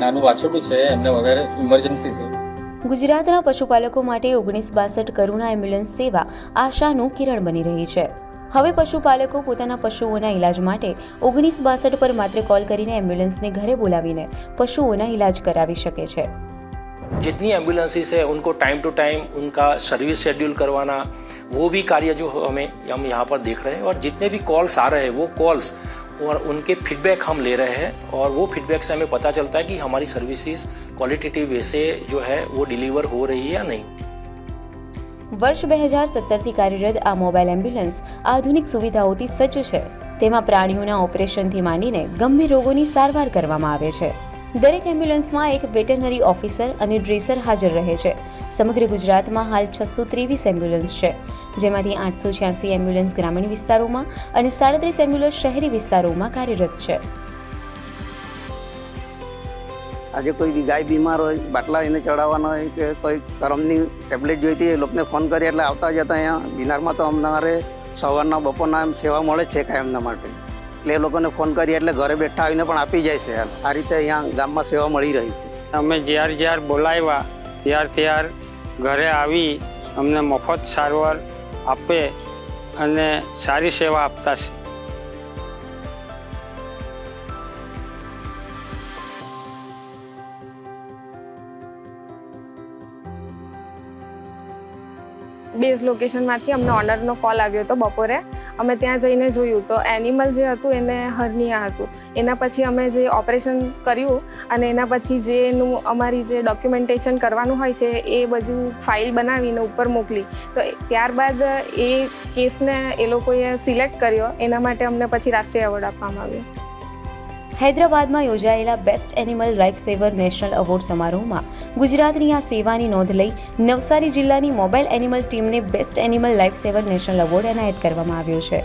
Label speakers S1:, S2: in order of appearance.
S1: નાનું વાછરડું છે એમને વધારે ઇમરજન્સી છે
S2: ગુજરાતના પશુપાલકો માટે ઓગણીસ બાસઠ કરુણા એમ્બ્યુલન્સ સેવા આશાનું કિરણ બની રહી છે હવે પશુપાલકો પોતાના પશુઓના ઈલાજ માટે ઓગણીસ બાસઠ પર માત્ર કોલ કરીને એમ્બ્યુલન્સને ઘરે બોલાવીને પશુઓના ઈલાજ કરાવી શકે છે
S3: जितनी एम्बुलेंसेस है उनको टाइम टू टाइम उनका सर्विस शेड्यूल करवाना वो भी कार्य जो हमें हम यहाँ पर देख रहे हैं और जितने भी कॉल्स आ रहे हैं वो कॉल्स और उनके फीडबैक हम ले रहे हैं और वो फीडबैक से हमें पता चलता है कि हमारी सर्विसेज क्वालिटेटिव वे से जो है वो डिलीवर हो रही है या नहीं
S2: વર્ષ બે હજાર સત્તરથી કાર્યરત આ મોબાઈલ એમ્બ્યુલન્સ આધુનિક સુવિધાઓથી સજ્જ છે તેમાં પ્રાણીઓના ઓપરેશનથી માંડીને ગંભીર રોગોની સારવાર કરવામાં આવે છે દરેક એમ્બ્યુલન્સમાં એક વેટરનરી ઓફિસર અને ડ્રેસર હાજર રહે છે. સમગ્ર ગુજરાતમાં હાલ છસો ત્રેવીસ એમ્બ્યુલન્સ છે, જેમાંથી આઠસો છ્યાસી એમ્બ્યુલન્સ ગ્રામીણ વિસ્તારોમાં અને સાડત્રીસ એમ્બ્યુલન્સ શહેરી વિસ્તારોમાં કાર્યરત છે.
S4: આજે કોઈ ગાય બીમાર હોય, બાટલા એને ચડાવવાનો હોય કે કોઈ કરમની ટેબ્લેટ જોઈતી એ લોકોને ફોન કરીએ એટલે આવતા જતા અહીંયા. બિનારમાં તો અમારે સવારના બપોરના એમ સેવા મળે છે એમના માટે. એટલે એ લોકોને ફોન કરીએ એટલે ઘરે બેઠા આવીને પણ આપી જાય છે આ રીતે અહીંયા ગામમાં સેવા મળી રહી છે.
S5: અમે જ્યાર જ્યાર બોલાવ્યા ત્યાર ત્યાર ઘરે આવી અમને મફત સારવાર આપે અને સારી સેવા આપતા છે.
S6: બેઝ લોકેશનમાંથી અમને ઓનરનો કોલ આવ્યો હતો બપોરે. અમે ત્યાં જઈને જોયું. તો એનિમલ જે હતું એને હર્નિયા હતું. એના પછી અમે જે ઓપરેશન કર્યું અને એના પછી જેનું અમારી જે ડોક્યુમેન્ટેશન કરવાનું હોય છે, એ બધું ફાઇલ બનાવીને ઉપર મોકલી. તો ત્યારબાદ એ કેસને એ લોકોએ સિલેક્ટ કર્યો. એના માટે અમને પછી રાષ્ટ્રીય એવોર્ડ આપવામાં આવ્યો.
S2: હૈદરાબાદમાં યોજાયેલા best animal life saver national award સમારોહમાં ગુજરાતની આ સેવાની નોંધ લઈ નવસારી જિલ્લાની મોબાઈલ એનિમલ ટીમને best animal life saver national award એનાયત કરવામાં આવ્યો છે.